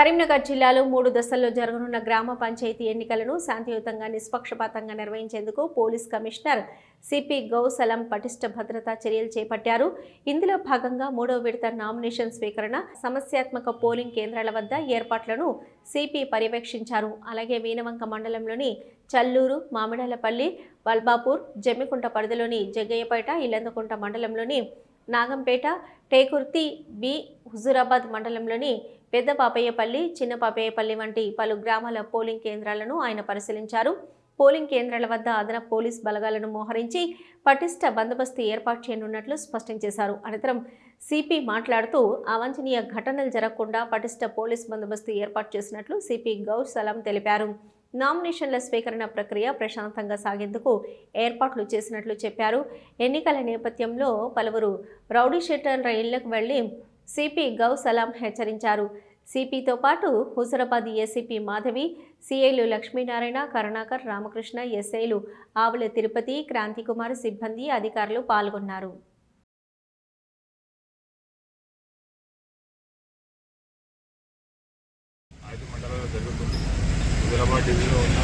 కరీంనగర్ జిల్లాలో మూడు దశల్లో జరగనున్న గ్రామ పంచాయతీ ఎన్నికలను శాంతియుతంగా నిష్పక్షపాతంగా నిర్వహించేందుకు పోలీస్ కమిషనర్ సిపి గౌసలం పటిష్ట భద్రతా చర్యలు చేపట్టారు. ఇందులో భాగంగా మూడో విడత నామినేషన్ స్వీకరణ సమస్యాత్మక పోలింగ్ కేంద్రాల వద్ద ఏర్పాట్లను సిపి పర్యవేక్షించారు. అలాగే వీనవంక మండలంలోని చల్లూరు మామిడాలపల్లి వల్బాపూర్ జమ్మికుంట పరిధిలోని జగ్గయ్యపేట ఇల్లందుకుంట మండలంలోని నాగంపేట టేకుర్తి బి హుజూరాబాద్ మండలంలోని పెద్ద పాపయ్యపల్లి చిన్న పాపయ్యపల్లి వంటి పలు గ్రామాల పోలింగ్ కేంద్రాలను ఆయన పరిశీలించారు. పోలింగ్ కేంద్రాల వద్ద అదనపు పోలీస్ బలగాలను మోహరించి పటిష్ట బందోబస్తు ఏర్పాటు చేయనున్నట్లు స్పష్టం చేశారు. అనంతరం సిపి మాట్లాడుతూ అవాంఛనీయ ఘటనలు జరగకుండా పటిష్ట పోలీస్ బందోబస్తు ఏర్పాటు చేసినట్లు సిపి గౌర్ సలాం తెలిపారు. నామినేషన్ల స్వీకరణ ప్రక్రియ ప్రశాంతంగా సాగేందుకు ఏర్పాట్లు చేసినట్లు చెప్పారు. ఎన్నికల నేపథ్యంలో పలువురు రౌడీ షీటర్ల ఇళ్ళకు వెళ్ళి సిపి గౌసలాం హెచ్చరించారు. సిపితో పాటు హుజరాబాద్ ఏసీపీ మాధవి సిఐలు లక్ష్మీనారాయణ కరుణాకర్ రామకృష్ణ ఎస్ఐలు ఆవుల తిరుపతి క్రాంతికుమార్ సిబ్బంది అధికారులు పాల్గొన్నారు. ఐదు హుజరాబాద్ డివిజన్లో ఉన్న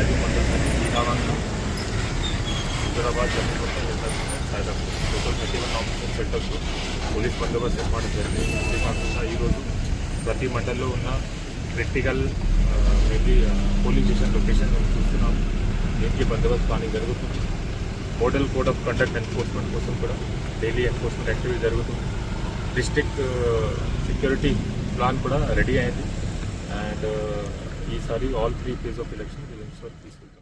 ఐదు మండలాలు Srikakulam Huzurabad Jammikunta Saidapur total thirty one centres police బందోబస్తు ఏర్పాటు జరిగింది. అంతేకాకుండా ఈరోజు ప్రతి మండలంలో ఉన్న critical maybe police station location చూస్తున్నాం. దీనికి బందోబస్తు కానీ జరుగుతుంది. Model code of conduct enforcement కోసం కూడా డైలీ ఎన్ఫోర్స్మెంట్ యాక్టివిటీ జరుగుతుంది. డిస్ట్రిక్ట్ సెక్యూరిటీ ప్లాన్ కూడా రెడీ అయింది. అండ్ ఈసారి all three phase of election will peaceful